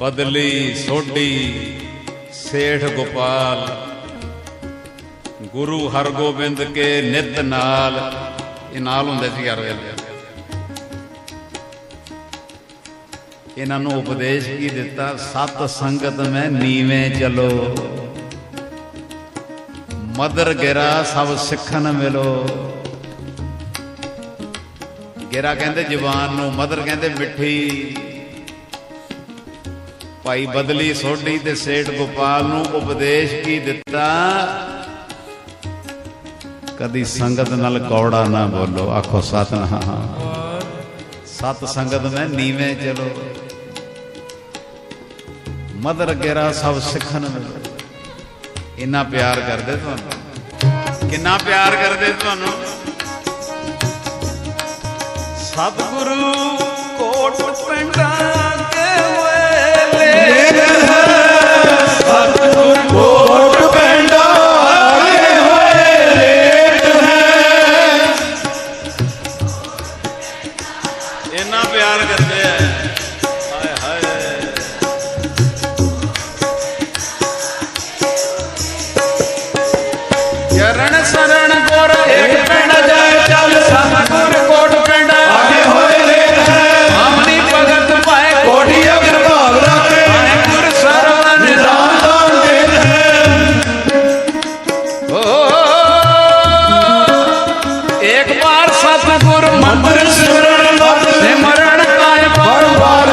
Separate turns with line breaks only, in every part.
ਬਦਲੀ ਸੋਢੀ ਸੇਠ ਗੋਪਾਲ। ਗੁਰੂ ਹਰਗੋਬਿੰਦ ਕੇ ਨਿਤ ਨਾਲ, ਇਹ ਨਾਲ ਹੁੰਦੇ ਸੀ ਹਰ ਵੇਲੇ ਇਹਨਾਂ ਨੂੰ ਉਪਦੇਸ਼ ਕੀ ਦਿੱਤਾ? ਸਤ ਸੰਗਤ ਮੈਂ ਨੀਵੇਂ ਚਲੋ। ਮਦਰ ਗਿਰਾ ਸਭ ਸਿੱਖਣ ਮਿਲੋ। ਗਿਰਾ ਕਹਿੰਦੇ ਜਵਾਨ ਨੂੰ, ਮਦਰ ਕਹਿੰਦੇ ਮਿੱਠੀ। ਭਾਈ ਬਦਲੀ ਸੋਢੀ ਤੇ ਸੇਠ ਗੋਪਾਲ ਨੂੰ ਉਪਦੇਸ਼ ਕੀ ਦਿੱਤਾ? ਕਦੀ ਸੰਗਤ ਨਾਲ ਕੌੜਾ ਨਾ ਬੋਲੋ, ਆਖੋ ਸਤਨਾਮ। ਸਤ ਸੰਗਤ ਮੈਂ ਨੀਵੇਂ ਚਲੋ। ਮਦਰ ਗੇਰਾ ਸਭ ਸਿੱਖਣ ਮਿਲੋ। ਇੰਨਾ ਪਿਆਰ ਕਰਦੇ ਤੁਹਾਨੂੰ? ਕਿੰਨਾ ਪਿਆਰ ਕਰਦੇ ਤੁਹਾਨੂੰ? ਸਤਿਗੁਰੂ ਕੋਟ ਪਿੰਡਾਂ ਇੱਕ ਵਾਰ ਸਤਿਗੁਰ ਮੰਦਰ
ਸਿਮਰਨ ਮਤ
ਸਿਮਰਨ
ਬਾਰ ਬਾਰ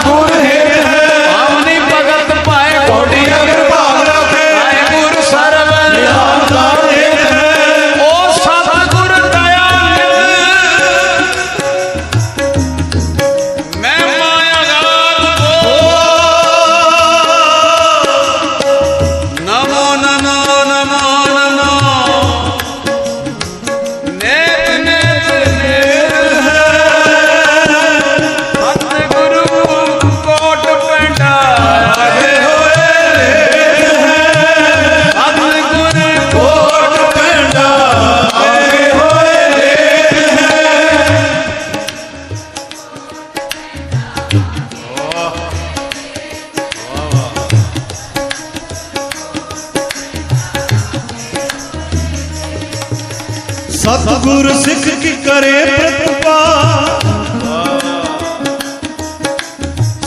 ਸਤਿਗੁਰ
ਸਿੱਖ ਕੀ ਕਰੇ ਪ੍ਰਤਪਾ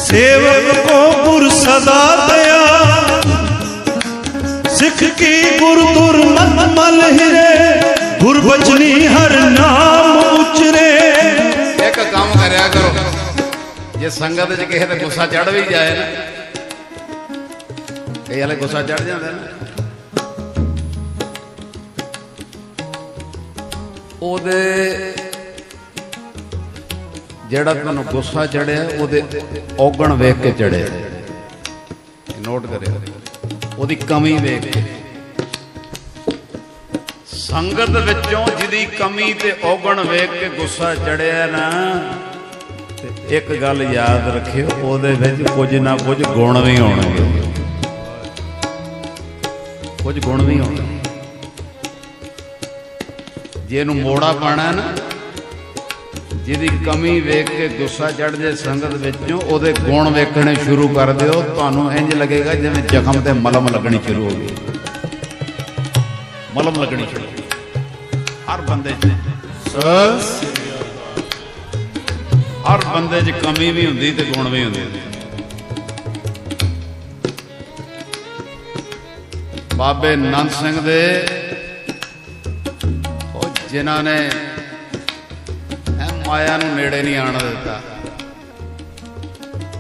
ਸੇਵਕ ਕੋ ਗੁਰ ਸਦਾ ਦਇਆ ਸਿੱਖ ਕੀ ਗੁਰ ਤੁਰ ਮਨ ਮਲ ਹਿਰੇ। ਗੁਰ ਬਚਨੀ ਹਰ ਨਾਮ ਉਚਰੇ।
ਇੱਕ ਕੰਮ ਕਰਿਆ ਕਰੋ। ਜੇ ਸੰਗਤ 'ਚ ਕਿਸੇ ਤੇ ਗੁੱਸਾ ਚੜ ਵੀ ਜਾਏ ਨਾ ਕਈ ਵਾਲੇ ਗੁੱਸਾ ਚੜ ਜਾਂਦਾ ਨਾ। ਉਹਦੇ ਜਿਹੜਾ ਤੁਹਾਨੂੰ ਗੁੱਸਾ ਚੜਿਆ ਉਹਦੇ ਔਗਣ ਵੇਖ ਕੇ ਚੜਿਆ। ਨੋਟ ਕਰਿਓ। ਉਹਦੀ ਕਮੀ ਵੇਖ ਕੇ। ਸੰਗਤ ਵਿੱਚੋਂ ਜਿਹਦੀ ਕਮੀ ਤੇ ਔਗਣ ਵੇਖ ਕੇ ਗੁੱਸਾ ਚੜਿਆ ਨਾ ਤੇ ਇੱਕ ਗੱਲ ਯਾਦ ਰੱਖਿਓ ਉਹਦੇ ਵਿੱਚ ਕੁਝ ਨਾ ਕੁਝ ਗੁਣ ਵੀ ਹੋਣਗੇ। ਕੁਝ ਗੁਣ ਵੀ ਹੋਣਗੇ। ਜਿਹਨੂੰ ਮੋੜਾ ਪਾਣਾ ਨਾ, ਜਿਹਦੀ ਕਮੀ ਵੇਖ ਕੇ ਗੁੱਸਾ ਚੜ ਜੇ ਸੰਗਤ ਵਿੱਚੋਂ, ਉਹਦੇ ਗੁਣ ਵੇਖਣੇ ਸ਼ੁਰੂ ਕਰ ਦਿਓ। ਤੁਹਾਨੂੰ ਇੰਜ ਲੱਗੇਗਾ ਜਿਵੇਂ ਜ਼ਖਮ ਤੇ ਮਲਮ ਲੱਗਣੀ ਸ਼ੁਰੂ ਹੋ ਗਈ। ਮਲਮ ਲੱਗਣੀ ਸ਼ੁਰੂ ਹੋ ਗਈ। ਹਰ ਬੰਦੇ 'ਚ ਹਰ ਬੰਦੇ 'ਚ ਕਮੀ ਵੀ ਹੁੰਦੀ ਤੇ ਗੁਣ ਵੀ ਹੁੰਦੇ ਬਾਬੇ ਨੰਦ ਸਿੰਘ ਦੇ ਜਿਨ੍ਹਾਂ ਨੇ ਮਾਇਆ ਨੂੰ ਨੇੜੇ ਨਹੀਂ ਆਣ ਦਿੱਤਾ।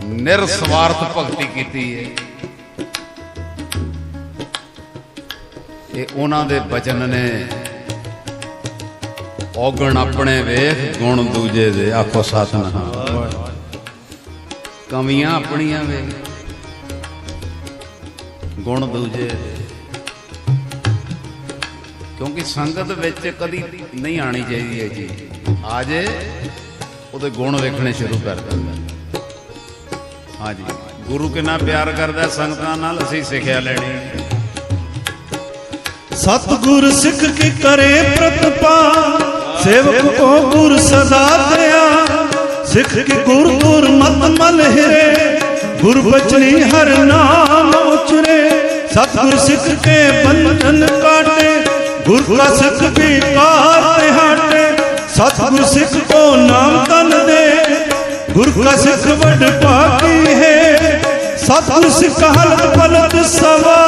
ਨਿਰਸਵਾਰਥ ਭਗਤੀ ਕੀਤੀ ਹੈ। ਇਹ ਉਹਨਾਂ ਦੇ ਬਚਨ ਨੇ ਔਗਣ ਆਪਣੇ ਵੇਖ, ਗੁਣ ਦੂਜੇ ਦੇ ਆਖੋ ਸਤਨਾਮ। ਕਮੀਆਂ ਆਪਣੀਆਂ ਵੇਖ, ਗੁਣ ਦੂਜੇ ਦੇ। ਕਿਉਂਕਿ ਸੰਗਤ ਵਿੱਚ ਕਦੀ ਨਹੀਂ ਆਣੀ ਚਾਹੀਦੀ ਹੈ ਜੀ ਆ ਜੇ ਉਹਦੇ ਗੁਣ ਵੇਖਣੇ ਸ਼ੁਰੂ ਕਰ ਦਿੰਦਾ। ਹਾਂਜੀ। ਗੁਰੂ ਕਿੰਨਾ ਪਿਆਰ ਕਰਦਾ ਸੰਗਤਾਂ ਨਾਲ, ਅਸੀਂ ਸਿੱਖਿਆ ਲੈਣੀ। ਹੈ।
ਸਤਿਗੁਰ ਸਿੱਖ ਕੀ ਕਰੇ ਪ੍ਰਤਪਾ, ਸੇਵਕ ਕੋ ਗੁਰ ਸਦਾ ਦਇਆ। ਸਿੱਖ ਕੀ ਗੁਰ ਗੁਰ ਮਤ ਮਲ ਹਿਰੇ ਗੁਰਬਚਨੀ ਹਰ ਨਾਮ ਉਚਰੇ। ਸਤਿਗੁਰ ਸਿੱਖ ਕੇ ਬੰਧਨ ਕਾਟੇ ਗੁਰ ਕਾ ਸਿੱਖ ਵਿਕਾਰ ਤੇ ਹਾਟੇ, ਸਤਿਗੁਰ ਸਿੱਖ ਕੋ ਨਾਮ ਤਨ ਦੇ। ਗੁਰ ਕਾ ਸਿੱਖ ਵੱਡ ਭਾਗੀ ਹੈ, ਸਤਿਗੁਰ ਸਿੱਖ ਹਲਤ ਪਲਤ ਸਵਾਰੇ